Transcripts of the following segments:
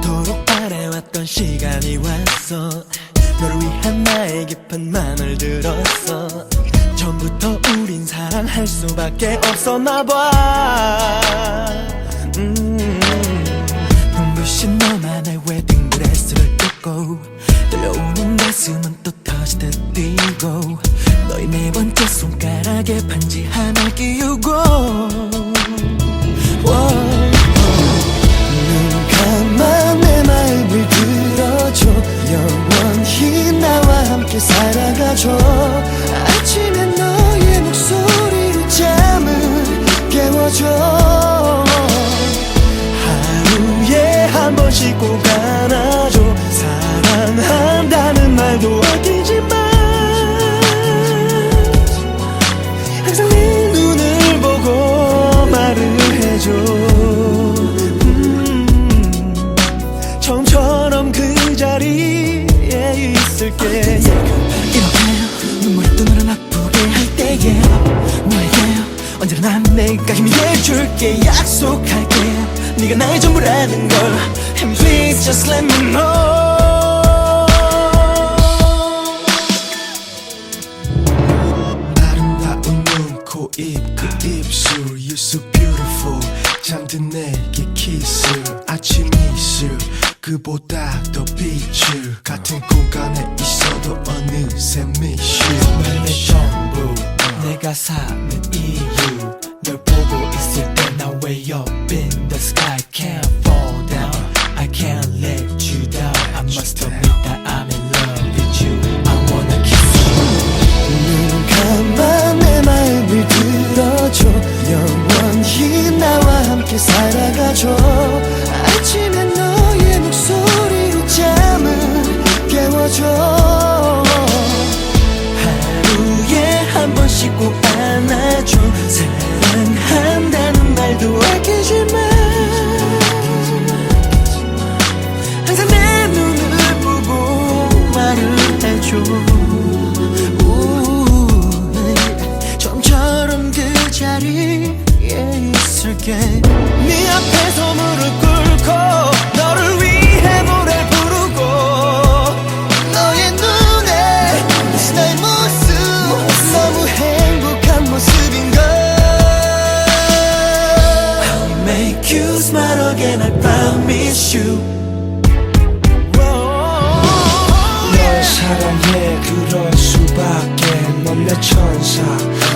그토록 바래왔던 시간이 왔어. 너를 위한 나의 깊은 맘을 들었어. 전부터 우린 사랑할 수밖에 없었나 봐. 음, 눈부신 너만의 웨딩 드레스를 입고 들려오는 가슴은 또 터지듯 뛰고 너의 네 번째 손가락에 반지 하나 끼우고. 눈 감아 내 마음을 들어줘. 영원히 나와 함께 살아가줘. 아침에 너의 목소리로 잠을 깨워줘. 하루에 한 번씩 꼭 안아줘. 사랑한다는 말도 아끼 내가 힘이 돼줄게 약속할게. 네가 나의 전부라는 걸. And please just let me know. 아름다운 눈, 코, 입, 그 입술. You're so beautiful. 잠든 내게 키스 아침 이슬. 그보다 더 빛을. 같은 공간에 있어도 어느새 miss you. 내 전부. 내가 사는 이유 way up in the sky can't fall down I can't let you down I must admit that I'm in love with you I wanna kiss you 눈 감아 내 마음을 들어줘 영원히 나와 함께 살아가줘 아침에 너의 목소리로 잠을 깨워줘 하루에 한 번씩 꼭 again I promise you 널 사랑해 그럴 수밖에. 넌 내 천사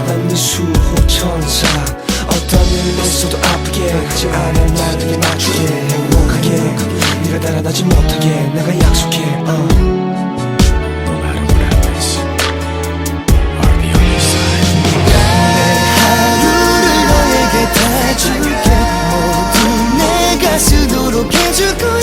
난네 수호 천사. 어떤 일 있어도 아프게 하지 않을 날 그게 맞추게. 행복하게 네가 달아나지 못하게. 내가 약속해. 어. 주고